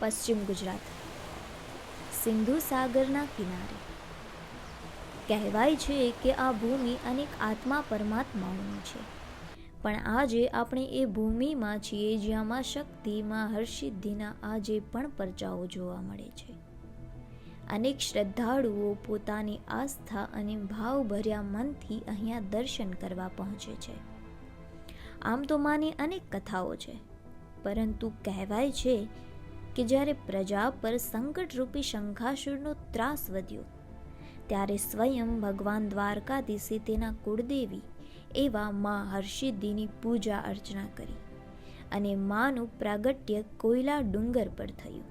પશ્ચિમ ગુજરાત. સિંધુ સાગરના કિનારે. કહેવાય છે કે આ ભૂમિ અનેક આત્મા પરમાત્માઓની છે. પણ આજે આપણે એ ભૂમિમાં છીએ જ્યાંમાં શક્તિમાં હર્ષિદ્ધિના આજે પણ પરચાઓ જોવા મળે છે. અનેક શ્રદ્ધાળુઓ પોતાની આસ્થા અને ભાવભર્યા મનથી અહીંયા દર્શન કરવા પહોંચે છે. આમ તો માની અનેક કથાઓ છે. પરંતુ કહેવાય છે કે જ્યારે પ્રજા પર સંકટરૂપી શંખાસુરનો ત્રાસ વધ્યો, ત્યારે સ્વયં ભગવાન દ્વારકાધીશે તેના કુળદેવી એવા મા હર્ષિદ્ધિની પૂજા અર્ચના કરી અને માનું પ્રાગટ્ય કોયલા ડુંગર પર થયું.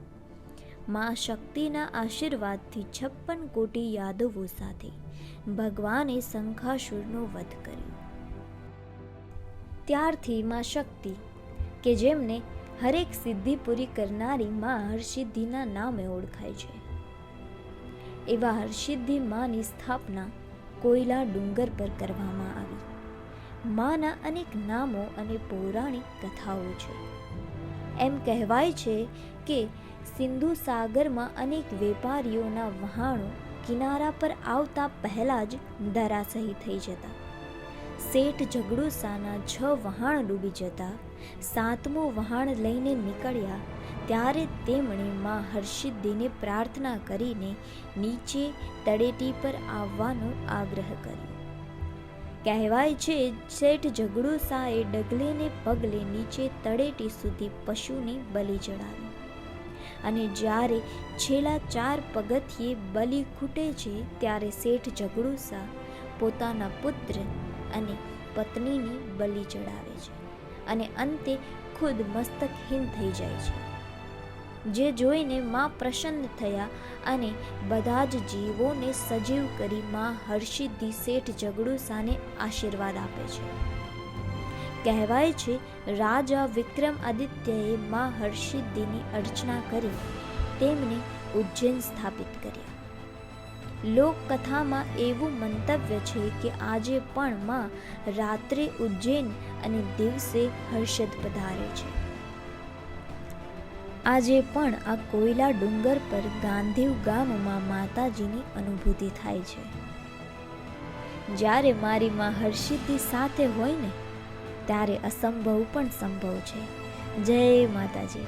મા શક્તિના આશીર્વાદથી છપ્પન કોટી યાદવો સાથે ભગવાને શંખાસુરનો વધ કર્યો. ત્યારથી માં શક્તિ, કે જેમને હરેક સિદ્ધિ પૂરી કરનારી માં હરસિદ્ધિના નામે ઓળખાય છે. એવા હરસિદ્ધિ માની સ્થાપના કોયલા ડુંગર પર કરવામાં આવી. માના અનેક નામો અને પૌરાણિક કથાઓ છે. એમ કહેવાય છે કે સિંધુ સાગરમાં અનેક વેપારીઓના વહાણો કિનારા પર આવતા પહેલાં જ ધરાશહી થઈ જતા. શેઠ જગડુસાના છ વહાણ ડૂબી જતા સાતમું વહાણ લઈને નીકળ્યા. ત્યારે તેમણે માં હર્ષિદ્ધિને પ્રાર્થના કરીને નીચે તળેટી પર આવવાનો આગ્રહ કર્યો. કહેવાય છે, શેઠ જગડુસાએ ડગલેને પગલે નીચે તળેટી સુધી પશુને બલિ ચડાવી. અને જ્યારે છેલ્લા ચાર પગથિયે બલિ ખૂટે છે, ત્યારે શેઠ જગડુસા પોતાના પુત્ર અને પત્નીની બલિ ચડાવે છે અને અંતે ખુદ મસ્તકહીન થઈ જાય છે. જે જોઈને માં પ્રસન્ન થયા અને બધા જ જીવોને સજીવ કરી માં હર્ષિદ્ધિ શેઠ જગડુસાને આશીર્વાદ આપે છે. કહેવાય છે, રાજા વિક્રમ આદિત્યએ માં હર્ષિદ્ધિની અર્ચના કરી, તેમને ઉજ્જૈન સ્થાપિત કર્યા. લોકકથામાં એવું મંતવ્ય છે કે આજે પણ માં રાત્રે ઉજ્જૈન અને દિવસે હર્ષદ પધારે છે. આજે પણ આ કોયલા ડુંગર પર ગાંધીવ ગામમાં માતાજીની અનુભૂતિ થાય છે. જ્યારે મારી માં હર્ષિદ્ધિ સાથે હોય ને, ત્યારે અસંભવ પણ સંભવ છે. જય માતાજી.